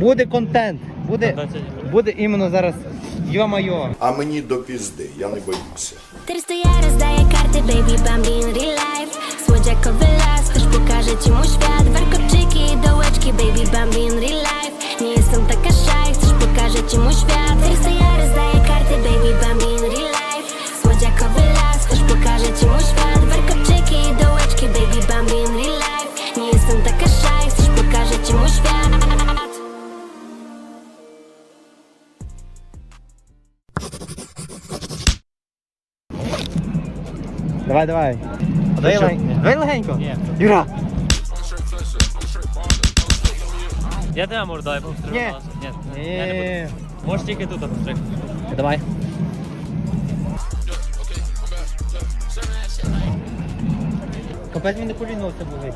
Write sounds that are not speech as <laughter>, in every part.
Буде контент. Буде, буде іменно зараз. Йо-майо. А мені до пізди, я не боюся. 300 я роздає карти, baby, бамбі in real life Słodziako wylas, ktoś pokaże ci mój świat Warkoczyki i dołeczki, baby, bambi in real life Nie jestem taka szaj, chcesz pokażę ci mój świat 300 ja rozdaję karty, baby, bambi in Давай, давай. Давай, легенько. Давай легенько. Ні. Юра. Я тебе можу дай повстрію. Ні. Ні. Я не буду. Можеш тільки тут обстригти. Давай. Капець мені коліно це болить.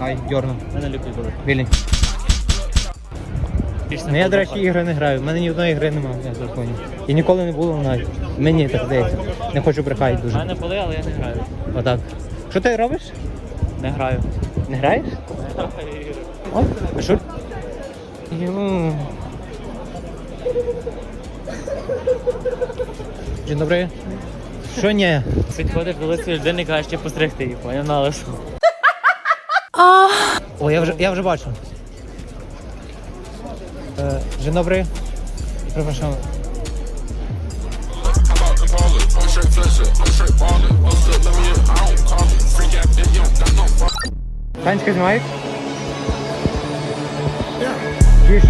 Ай, дьорну. Мене лікуй були. Вільний. Ну я, до речі, ігри не граю. У мене ні одної гри немає на телефоні. І ніколи не було навіть. Мені так здається. Не хочу брехати У дуже. мене були, але я не граю. Отак. Що ти робиш? Не граю. Не граєш? О, а що? Ю. Dzień dobry. Що ні? Підходиш до лиця людини і кажеш, чи постригти її, поняв на лису. О, я вже, я вже бачу. E, dzień dobry. Przepraszam. Tańczkę z Mike? Yeah. Wiesz,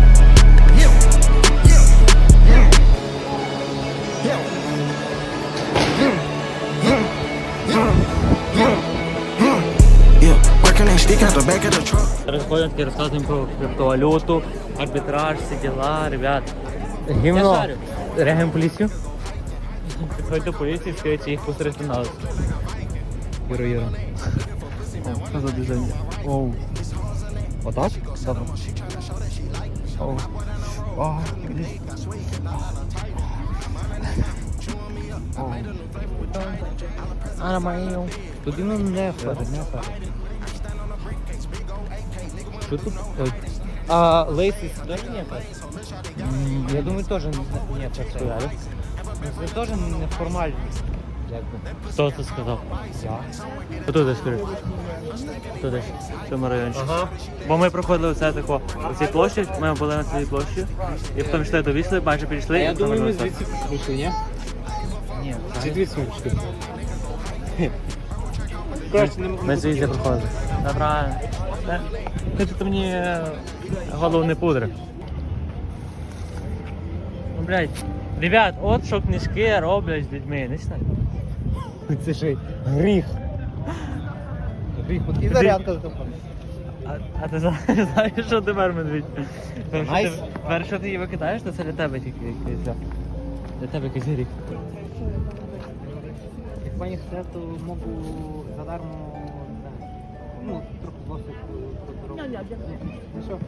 Розходимо і розказуємо про криптовалюту, арбітраж, всі діла, ребят. Я Гімно. шарю. Реагуємо поліцію. Підходь до поліції, скажіть, чи їх постригти на лису. Юра, Юра. Що за движення? Оу. Отак? Добре. Оу. О, А, нормально. Туди ну не впаде, не впаде. Що тут? Ой. А лейси тоже нет? Я думаю, тоже не- нет. это. Ну, Це теж не формально. Якби. Хто це сказав? Я. Хто десь скажи? Хто десь? В цьому райончику. Бо ми проходили все тако у цій площі, ми були на цій площі, і потім йшли до Вісли, майже підійшли. і потім вернулися. вийшли, ні? Ні, Чи звідси ми пішли? Ми звідси проходили. Та правильно. Ти тут мені е, голову не пудри. Ну, блядь, ребят, от що книжки роблять з людьми, не знаю. Це ж гріх. Гріх. От І зарядка за телефон. А, а ти зна- <laughs> знаєш, що тепер медвідь? Тепер, що ти- ти її викидаєш, то це для тебе тільки якийсь. да. Для тебе якийсь гріх. Як пані хце, то можу задармо ну, трохи досить поздоровити. Ну що?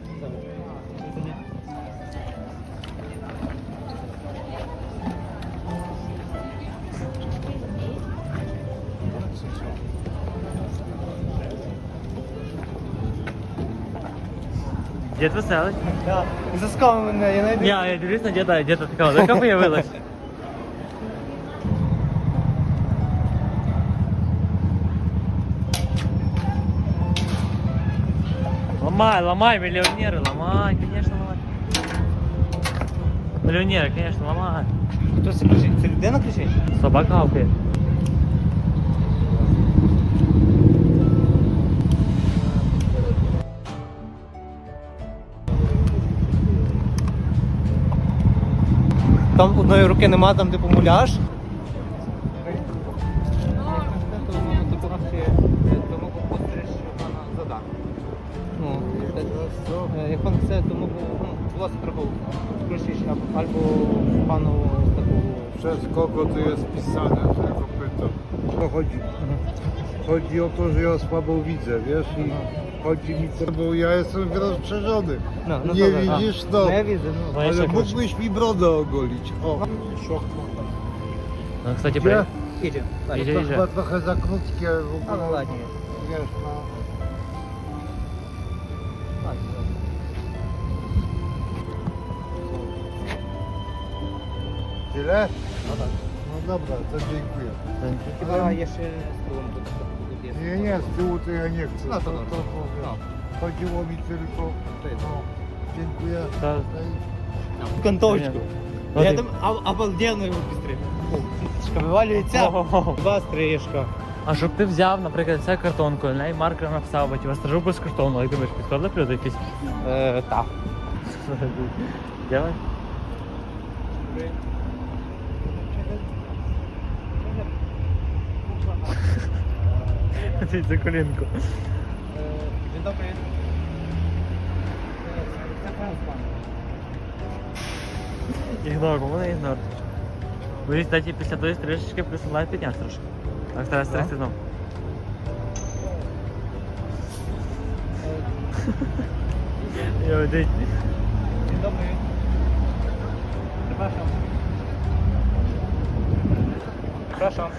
Дід веселий. Да. Заскав мене, я навіть Ні, я дивлюсь на діда, діда така, така появилась. <laughs> Ломай, ломай, миллионеры, ломай, конечно, ломай. Миллионеры, конечно, ломай. Хто це кричить? Це людина кричить? Собака гавкає. Там одної руки нема, там типу муляж. chodzi o to, że ja słabo widzę, wiesz, i chodzi mi to, bo ja jestem rozszerzony. No, no nie dobra, widzisz to. No ja widzę, no. Ale mógłbyś mi brodę ogolić. O, No, кстати, Gdzie? про- Jedziemy. Tak. Jedzie- to chyba trochę za krótkie w ogóle. Ładnie. Wiesz, no. Tyle? No tak. No dobra, to dziękuję. Chyba jeszcze spróbujemy. Nie, nie, z tyłu to ja nie chcę. No to to, to, powiem. Chodziło mi tylko... No, dziękuję. Ну, Я там об- обалденно. Шка вивалюється. Ого. Два стрижка. А щоб ти взяв, наприклад, цю картонку, на неї маркер написав, бо тебе стражу безкоштовно, як думаєш, підходили люди якісь? Е, так. Давай. Це колінку. Dzień dobry. Ігнор, у мене ігнор. Ви, кстати, після тої стрижечки присилають підняти трошки. Так, треба стригти знову. Йо, дить. Dzień dobry. Przepraszam. Przepraszam.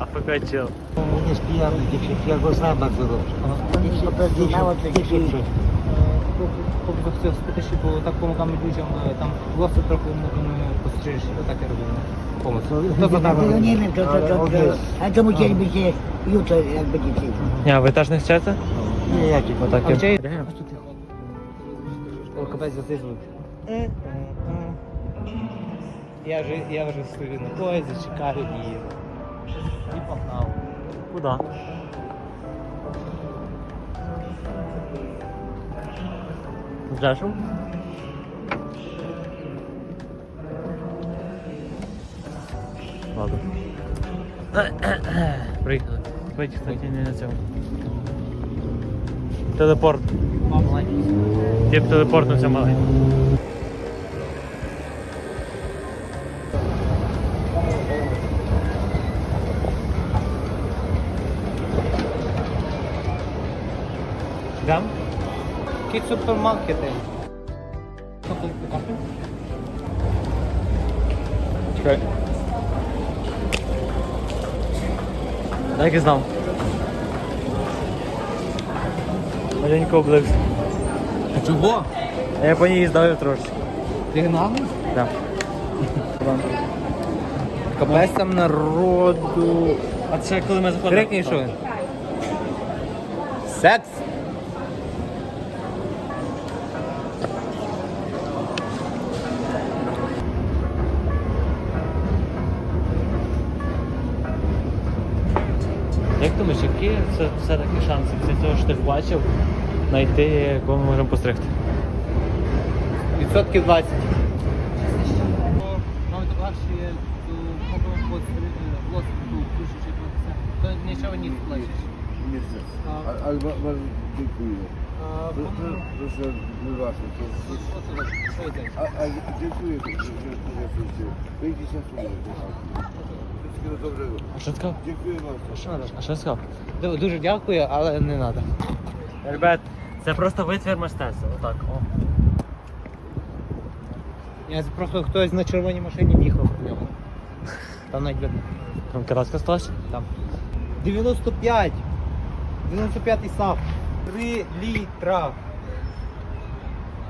А поки чил. On jest pijany, dzieciak, ja go znam bardzo dobrze. Dziesięć, mało dziesięć. Po prostu chcę spytać się, bo tak pomagamy ludziom, e, tam głosy trochę możemy postrzyżyć, to takie robimy. Pomoc. To za darmo. No nie wiem, to, to, to, to, ale to musielibyście jutro, jak będziecie. Ні, а ви теж не вчите? Nie, jakie to Отак. А вчи- Реально? О, капець за цей звук. Я вже, я вже стою на поїзді, чекаю і, і погнав. Куда? Ждашем? Ладно. Приїхали. Бачите, кстати, не на цьому. Телепорт. Тип телепортнувся маленький. Які супермаркети? Чекай. Так і знав. Маленько облився. А чого? Я по ній здавив трошечки. Ти гнав? Так. Капець там народу. А це коли ми заходили? Крикни, що? Секс? Думаєш, які це все-таки шанси після цього, що ти бачив, знайти, кого ми можемо постригти? Відсотків 20. Mamy to właśnie, tu mogą podstryć głos tu, duszy się to nie trzeba nic płacić. Nie chcę. A, Ale, ale ba- bardzo dziękuję. a, Pro- pro- Proszę wybaczyć. To, to, o co chodzi? Co jedzenie? a, a dziękuję, że, że, że jesteście. Wielki szacunek. Wszystkiego dobrego. А що сказав? Dziękuję bardzo. А що сказав? Ду- Дуже дякую, але не треба. Ребят, це просто витвір мистецтва. Отак. О. Я просто хтось на червоній машині їхав в ньому. Там навіть видно. Там краска сталася? Там. 95. 95 САП. 3 літра.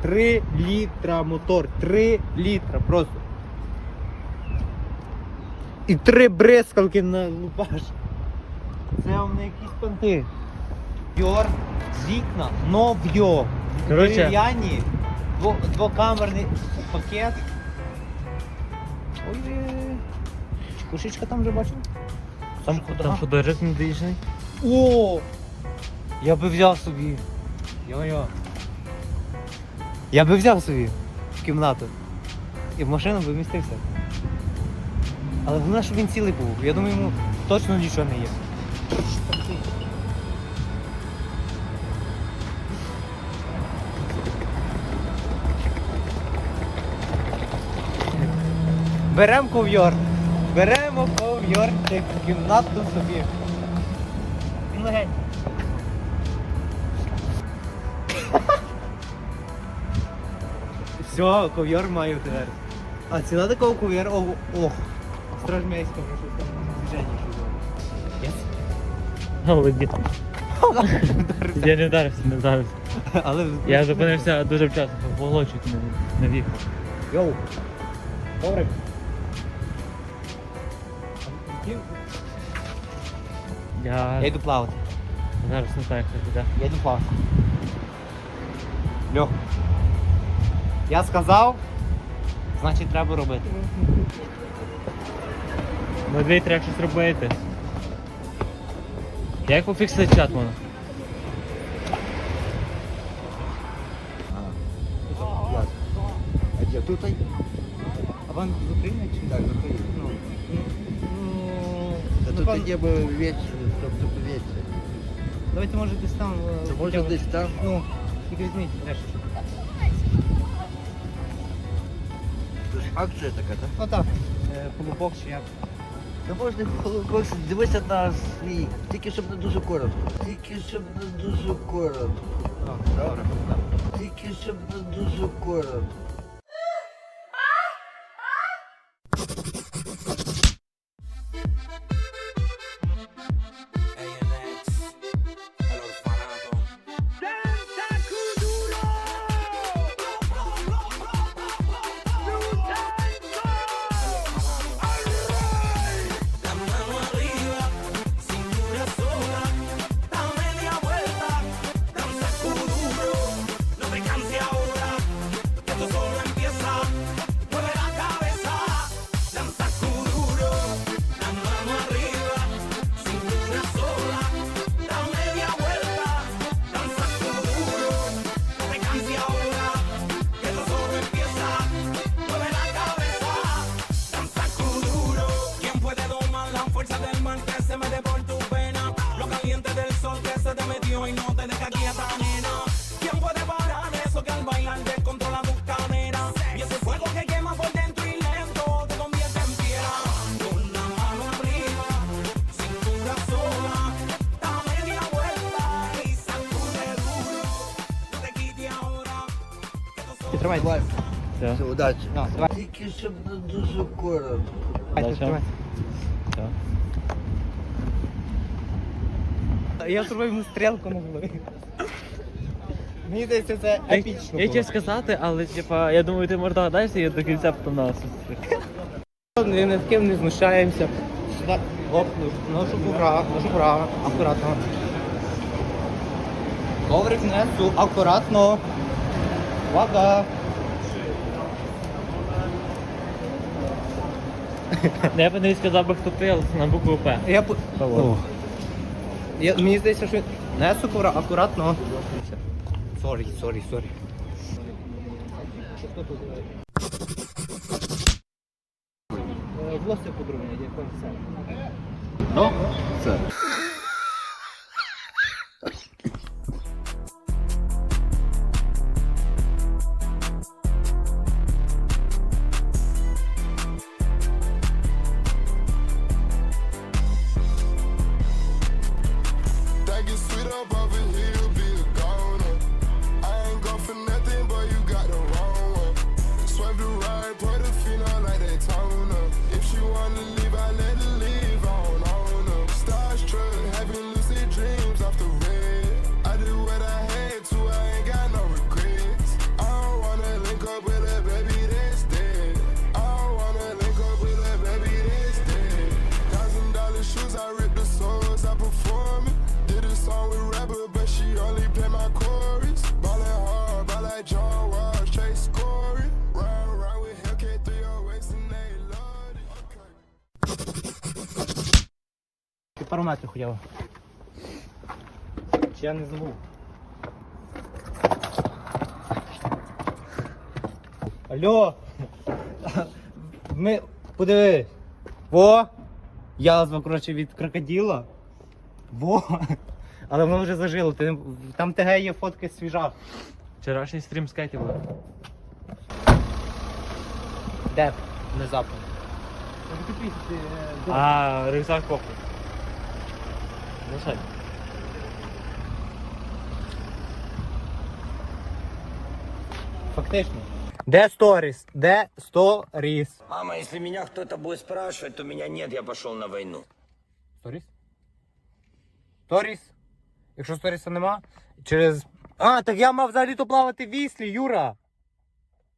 3 літра мотор. 3 літра просто. І три бризкалки на лупаш. Це вам не якісь понти. Йор, вікна, нов'йо. Дерев'яні, двокамерний пакет. Ой, кушечка там вже бачив? Там, там що дожик не доїжджений? О! Я би взяв собі. Йо-йо. Я би взяв собі в кімнату. І в машину би вмістився. Але головне, щоб він цілий був. Я думаю, йому точно нічого не є. Беремо ковйор. Беремо ковйорчик в кімнату собі. Він легенький. Все, ков'яр маю тепер. А ціна такого ков'яра, ох, там дід. Я не вдарився, не вдарився. Але Я зупинився дуже вчасно, в чуть не, не в'їхав. Йоу. Коврик. Я Я йду плавати. зараз не знаю, як це буде. Я йду плавати. Льох. Я сказав, значить треба робити. Медведь треба щось робити. Як пофіксити чат можна? А где тут? А вам з України чи? Так, заходи. Ну, ну, Да напевно- тут где бы вечер, чтоб тут вечер. Давайте може десь там. е, Це може хоча б- десь там? Ну, тільки візьміть. Це ж акція така, так? Ну так, е, полупок чи як. Та можна колобок, дивися на свій, тільки щоб не дуже коротко. Тільки щоб не дуже коротко. Добре. Тільки щоб не дуже коротко. Тримайте. Давай, Все. все, удачі. Ну, давай. Тільки щоб не дуже коротко. Дальше. тримайте. Все. Я зробив йому стрілку на голові. Мені здається, це Я, епічно. я було. хотів сказати, але типа, я думаю, ти може догадаєшся, я до кінця потім на вас. Ні над ким не знущаємося. Сюди. Оп, ношу право, ношу право, акуратно. Коврик несу, акуратно. Увага. Я б не сказав би, хто ти, але на букву П. Я по... Я, мені здається, що несу ковра, акуратно. Сорі, сорі, сорі. Волосся подробне, як все. Ну, це. Метрів хуяво. Чи я не забув? Алло! Ми. Подивись! Во! Язва, коротше, від крокодила. Во! Але воно вже зажило. Ти- Там ТГ є фотки свіжах. Вчорашній стрім скейті був. Де? Внезапно. А, рюкзак похуй. Лишай. Фактично. Де сторіс? Де сторіс? Мама, если меня кто-то будет спрашивать, то меня нет, я пошел на войну. Сторіс? Сторіс? Якщо сторіса нема, через. А, так я мав взагалі то плавати в віслі, Юра!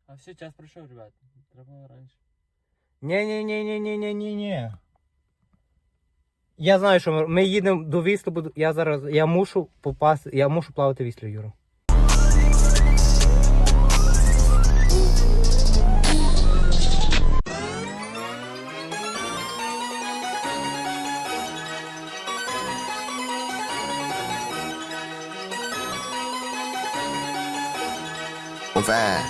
А все, час пройшов, ребят. Треба було раніше. Ні-ні-ні-ні-ні-ні-ні. Я знаю, що ми, їдемо до Віслу, бо я зараз. Я мушу попасти. Я мушу плавати Віслю, Юра. Fat.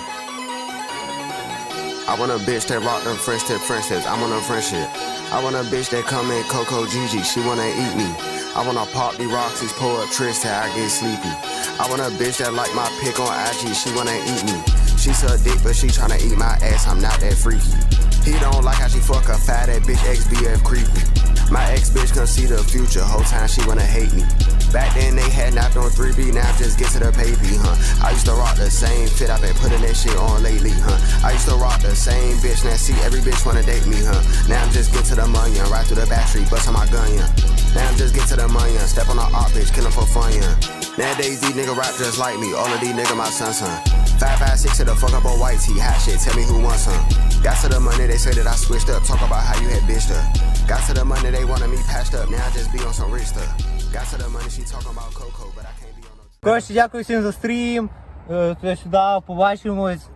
I want a bitch that rock them French tip tips. I'm on a friendship. I want a bitch that come in Coco Gigi. She wanna eat me. I wanna pop the Roxy's, pull up Trish till I get sleepy. I want a bitch that like my pick on IG. She wanna eat me. She suck dick, but she tryna eat my ass. I'm not that freaky. He don't like how she fuck a fat that bitch XBF creepy. My ex bitch can see the future. Whole time she wanna hate me. Back then they had napped on 3B, now just get to the baby, huh? I used to rock the same fit, I been putting that shit on lately, huh? I used to rock the same bitch, now see every bitch wanna date me, huh? Now I'm just get to the money, ride through the street, bust on my gun, yeah. Now I'm just get to the money, step on the op bitch, kill 'em for fun, yeah. Nowadays these nigga rap just like me, all of these nigga my son, son. Five, five, six to the fuck up a white tee, hot shit, tell me who wants some. Got to the money, they say that I switched up, talk about how you had bitched up. Got to the money, they wanted me patched up, now I just be on some rich stuff. Got to the money, she talking about Coco, but I can't be on no. Коротше, дякую всім за стрім. Е, Туди-сюди, побачимось.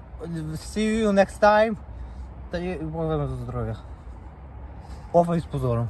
See you next time. Та й бажаємо за здоров'я. Офа із позором.